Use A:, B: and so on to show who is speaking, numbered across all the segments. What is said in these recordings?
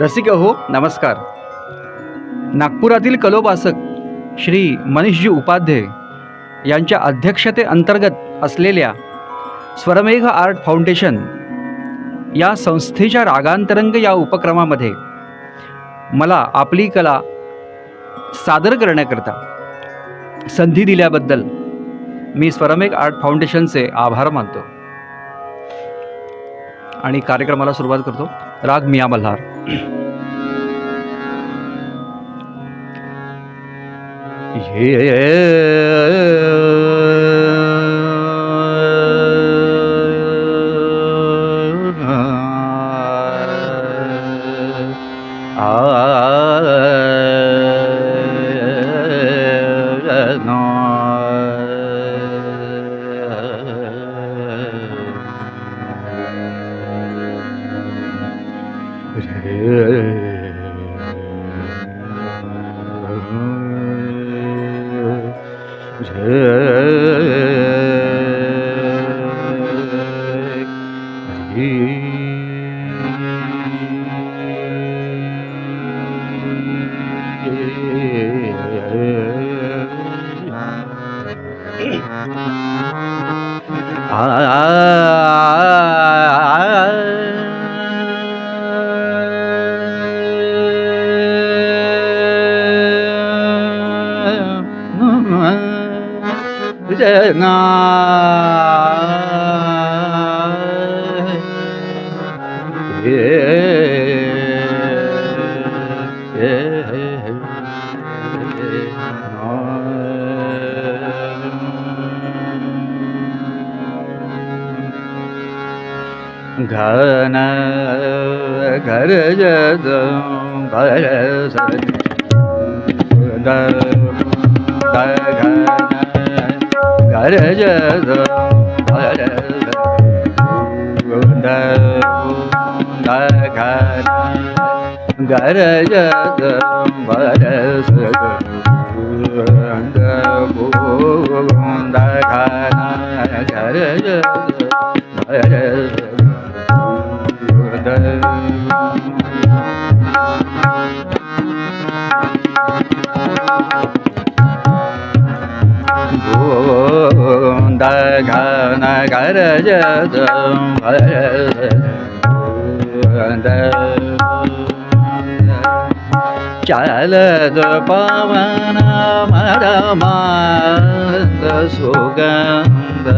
A: रसिक हो नमस्कार नागपुरातील कलोपासक श्री मनीषजी उपाध्ये यांच्या अध्यक्षते अंतर्गत असलेल्या स्वरमेघ आर्ट फाउंडेशन या संस्थेच्या रागांतरंग या उपक्रमामध्ये मला आपली कला सादर करण्याकरता संधी दिल्याबद्दल मी स्वरमेघ आर्ट फाउंडेशनचे आभार मानतो आणि कार्यक्रमाला सुरुवात करतो राग मिया मल्हार yeah. 啊！ಘನ ಘರ ಜದ ಭರ ಸದ ಘ Hare Jada Hare Gare Jada Hare Jada ചലതു പവന മരമാന്ത സുഗന്ധ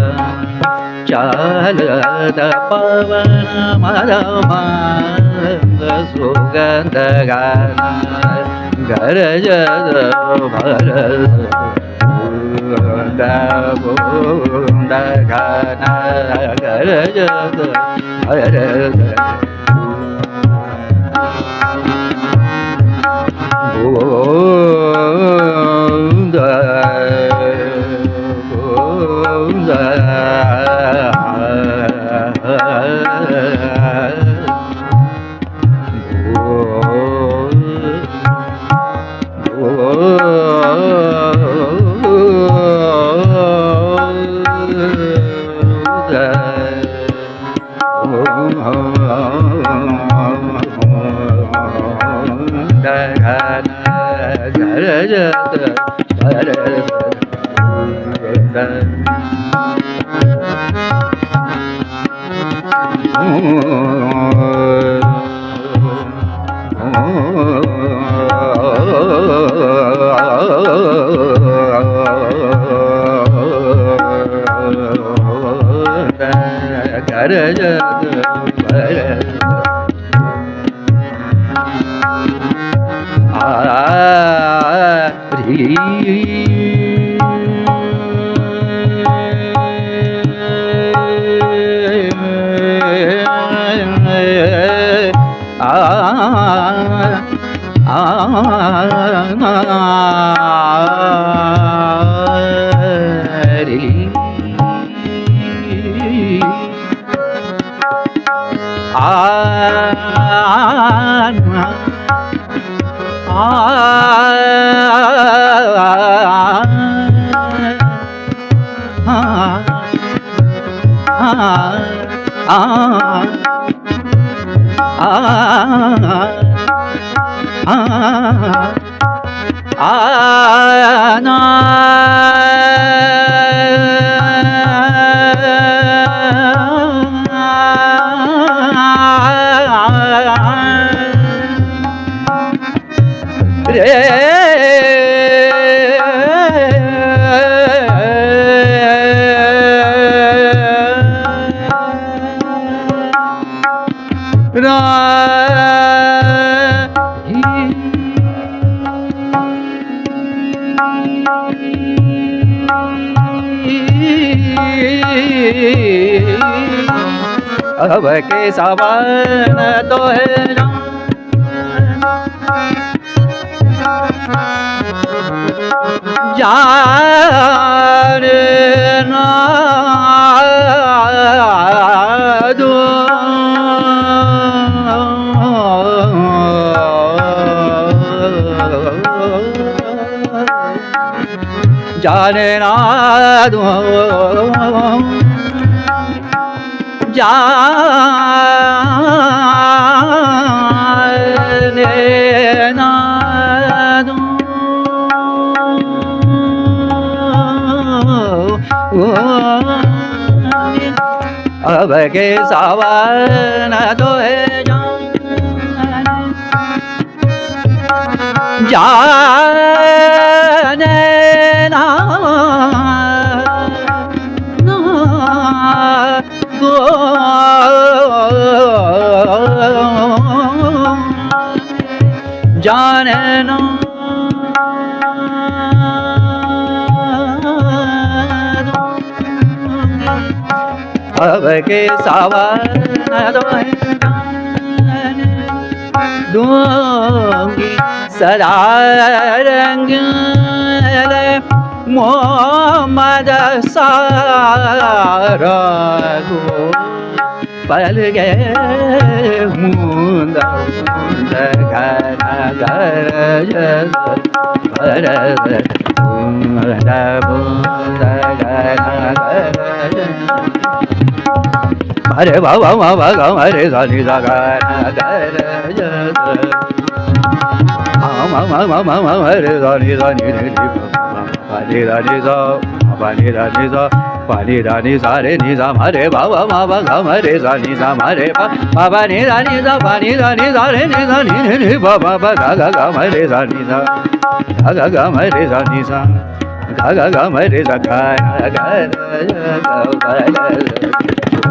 A: ചലത പവന മരമാന്ത സുഗന്ധ ഗാന ഗരജത ഭരത đa bu đa ca na ga ra ja ga ra ra bu da bu da Oh ah Ra अब के सवर्ण तोहरा जार जाने ना दो ở ờ, về kia sợ ba na tôi dạ nên nó nó cho nên nó अब के सावन दूंगी सदा रंग मोहम्मद सारा पल गए मुंद मुंद घर घर जल भर मुंद मुंद घर để bảo bảo bảo bảo bảo mở để rồi đi ra ra để để mở mở mở mở mở mở đi ra đi ra đi đi đi và đi ra đi ra và đi ra đi ra và đi ra đi ra để đi ra mở để bảo bảo mở bảo bảo mở để ra đi ra mở để bảo và và đi ra đi ra và đi ra đi ra để đi ra đi đi đi và và và gà gà gà mở để ra đi ra gà gà gà mở để ra đi ra gà gà gà mở để ra gà gà gà gà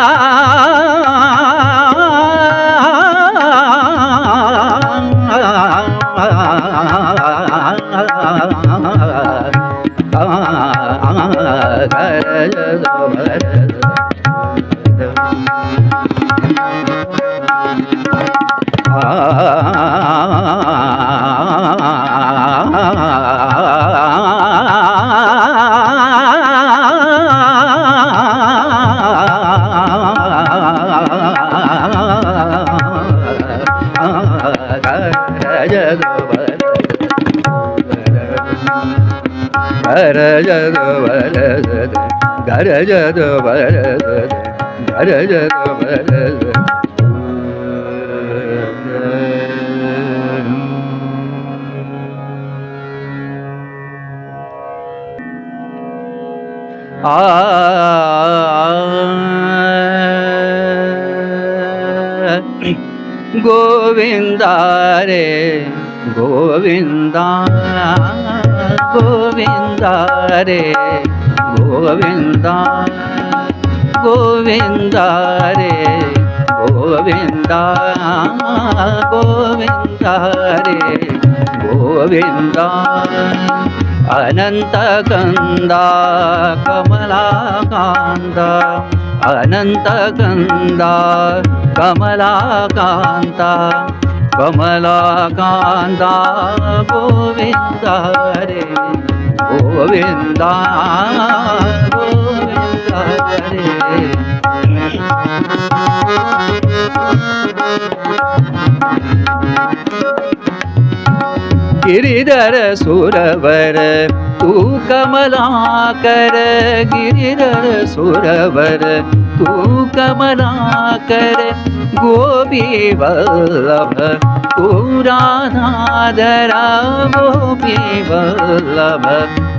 A: dare jada bare dare jada bare govinda re govinda govinda re Govinda Govinda ರೇ ಗೋವಿಂದ ಗೋವಿಂದ ರೇ ಗೋವಿಂದ ಅನಂತ ಕಂದ ಕಮಲಾಕಾಂತ ಅನಂತ ಕಂದ ಕಮಲಾಕಾಂತ ಕಮಲಾಕಾಂತ ಗೋವಿಂದ ರೇ கோவிந்தா ಗಿರಿಧರ ಸುರವರ ತೂ ಕಮಲಾಕರ ಗಿರಿಧರ ಸುರವರ ತೂ ಕಮಲಾಕರ गोपी वल्लभ पुराधाधरा गोपी वल्लभ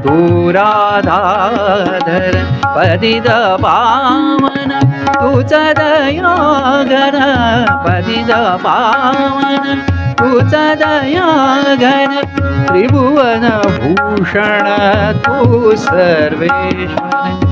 A: पुराधाधर पतित पावन तुच घर पतित पावन तुच घर त्रिभुवन भूषण तू सर्वेश्वर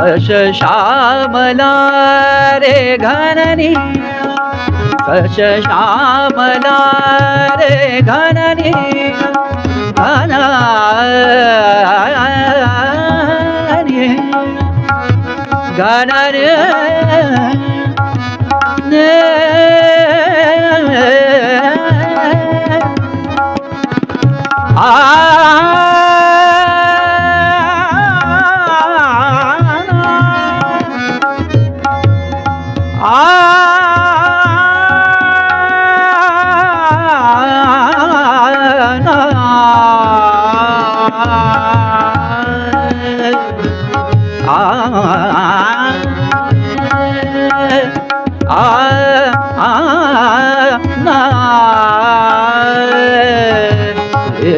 A: सश श्यामला रे घननी सश श्यामला रे घननी घन મે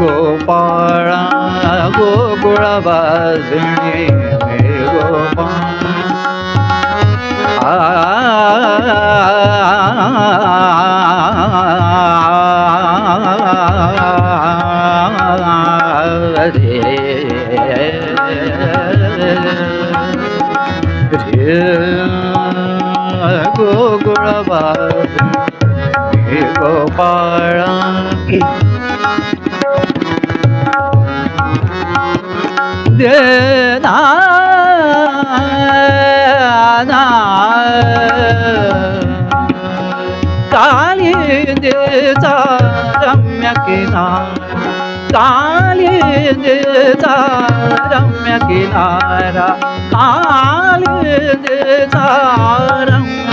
A: ગોપાળા ગોગુળવાસણી મે ગોપાળા रे गोकुळबा ना गोपाळा देना काली देचा देता रम्य किनारा काल देता रम्य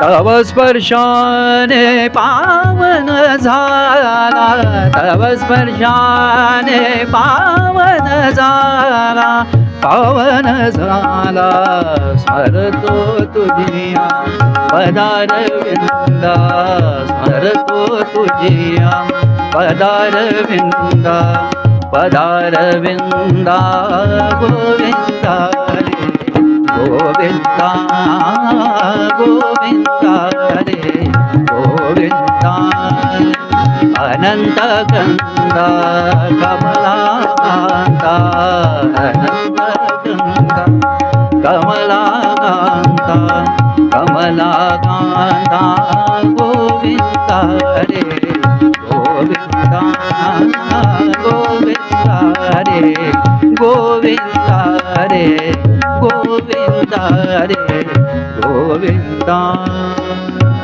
A: तव स्पर्शाने पावन झाला तव स्पर्शाने पावन झाला पावन झाला स्मरतो तुझिया पदार विंदा स्मरतो तुझिया पदार विंदा पदार विंदा गोविंदा रे गोविंदा गोविंदा अनन्तगन्ध कमलान्त अनन्तगन्ध कमलान्त कमलाकान्त गोविन्द रे गोविन्द गोविन्द रे गोविन्द रे गोविन्द रे गोविन्द